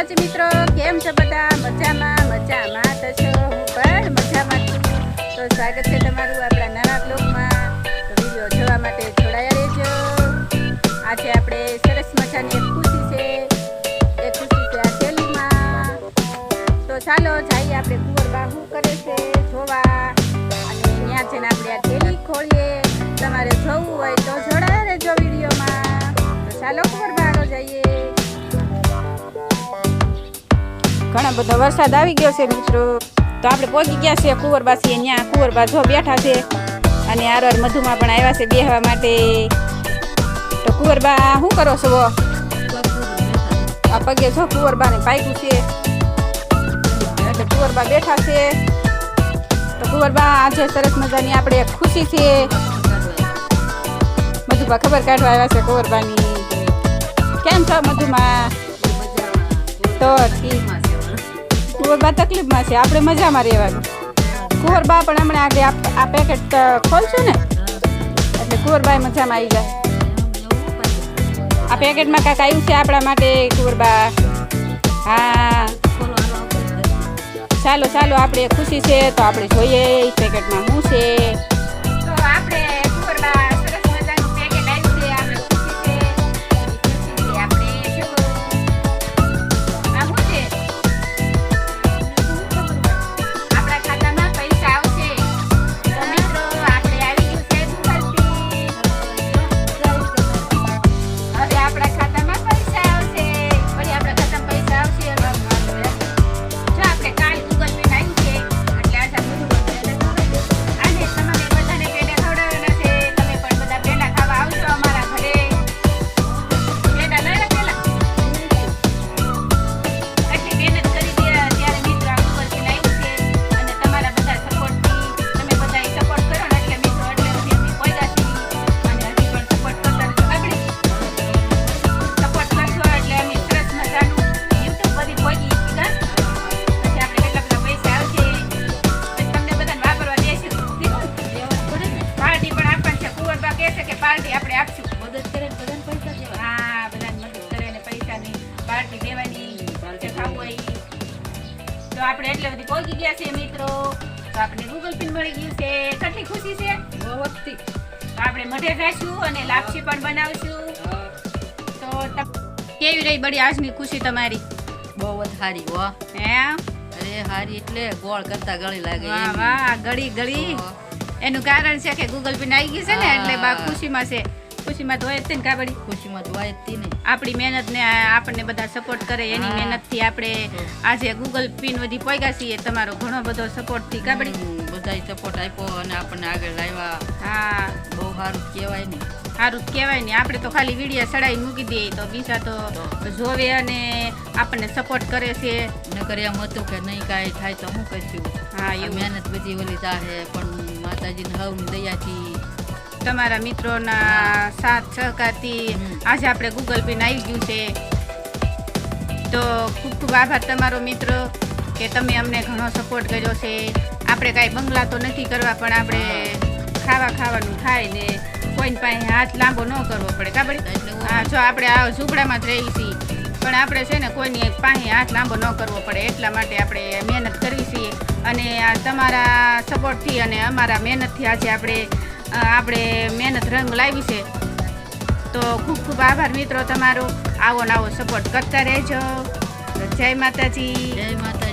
માતાજી મિત્રો, કેમ છો બધા? મજામાં મજામાં તો છો? હું પણ મજામાં છું. તો સ્વાગત છે તમારું આપણા નવા બ્લોગમાં તો વીડિયો જોવા માટે જોડાયા રહેજો. આજે આપણે સરસ મજાની એક ખુશી છે. એ ખુશી છે આ થેલીમાં તો ચાલો જઈએ આપણે કુંવરબા શું કરે છે જોવા. અને ત્યાં જઈને આપણે આ થેલી ખોલીએ. તમારે જોવું હોય તો જોડાયા રહેજો વિડીયોમાં. તો ચાલો કુંવરબા આગળ જઈએ. ઘણા બધો વરસાદ આવી ગયો છે મિત્રો. તો આપણે પહોંચી ગયા છે કુંવરબાસી ત્યાં કુંવરબા જો બેઠા છે અને આરવાર મધુમાં પણ આવ્યા છે બેહવા માટે. તો કુંવરબા, શું કરો છો આ પગે જો કુંવરબાને પાક્યું છે. એટલે કુંવરબા બેઠા છે. તો કુંવરબા આજે સરસ મજાની આપણે ખુશી છે. મધુબા ખબર કાઢવા આવ્યા છે કુંવરબાની. કેમ છો મધુમાં તો ઠીક. કુંવરબા તકલીફમાં છે. આપણે મજામાં રહેવાનું. કુંવરબા પણ હમણાં આગળ આ- પેકેટ ખોલશું ને? એટલે કુંવરબાએ મજામાં આવી જાય. આ પેકેટમાં કાંઈક આવ્યું છે આપણા માટે કુંવરબા હા. ચાલો ચાલો, આપણે ખુશી છે તો આપણે જોઈએ પેકેટમાં શું છે. આપણે કહે છે કે પાર્ટી આપણે આપશું. હા બધાને મદદ કરે ને પૈસાની પાર્ટી દેવાની જે ખાવું હોય તો આપણે એટલે બધી પહોંચી ગયા છે મિત્રો. તો આપણે ગૂગલ પિન મળી ગયું છે. કેટલી ખુશી છે? તો આપણે મઢે જઈશું અને લાપસી પણ બનાવશું. તો કેવી રહી બડી આજની ખુશી તમારી? બહુ જ સારી હો. હે? અરે હારી એટલે ગોળ કરતા ગળી લાગે વાહ વાહ ગળી ગળી. એનું કારણ છે કે ગૂગલ પે આવી ગઈ છે ને એટલે બા ખુશીમાં છે. ખુશીમાં હોય જ ને કાબડી. ખુશીમાં વાય જ ને. આપણી મહેનત ને આપણને બધા સપોર્ટ કરે એની મહેનતથી આપણે આજે ગૂગલ પિન બધી પોગ્યા છીએ તમારો ઘણો બધો સપોર્ટથી કાબડી. હમ, બધાય સપોર્ટ આપ્યો અને આપણને આગળ લાવ્યા હા. બહુ સારું કહેવાય ને. સારું કહેવાય ને. આપણે તો ખાલી વીડિયો સડાઈ મૂકી દઈએ તો બીજા તો જોવે અને આપણને સપોર્ટ કરે છે. નકર એમ હતું કે નહીં કાંઈ થાય તો હું કશું હા એ મહેનત બધી ઓલી જાહે પણ માતાજીની હવની દયાથી. તમારા મિત્રોના સાથ સહકારથી. આજે આપણે ગૂગલ પે આવી ગયું છે. તો ખૂબ ખૂબ આભાર તમારો મિત્ર કે તમે અમને ઘણો સપોર્ટ કર્યો છે. આપણે કાંઈ બંગલા તો નથી કરવા પણ આપણે ખાવા ખાવાનું થાય ને કોઈને પાસે હાથ લાંબો ન કરવો પડે કાબડી એટલે હા જો આપણે આ ઝૂંપડામાં જ રહી છીએ પણ આપણે છે ને કોઈની પાસે હાથ લાંબો ન કરવો પડે. એટલા માટે આપણે મહેનત કરવી છીએ. અને આ તમારા સપોર્ટથી અને અમારા મહેનતથી આજે આપણે આપણે મહેનત રંગ લાવી છે. તો ખૂબ ખૂબ આભાર મિત્રો તમારો. આવો ને આવો સપોર્ટ કરતા રહેજો. જય માતાજી. જય માતા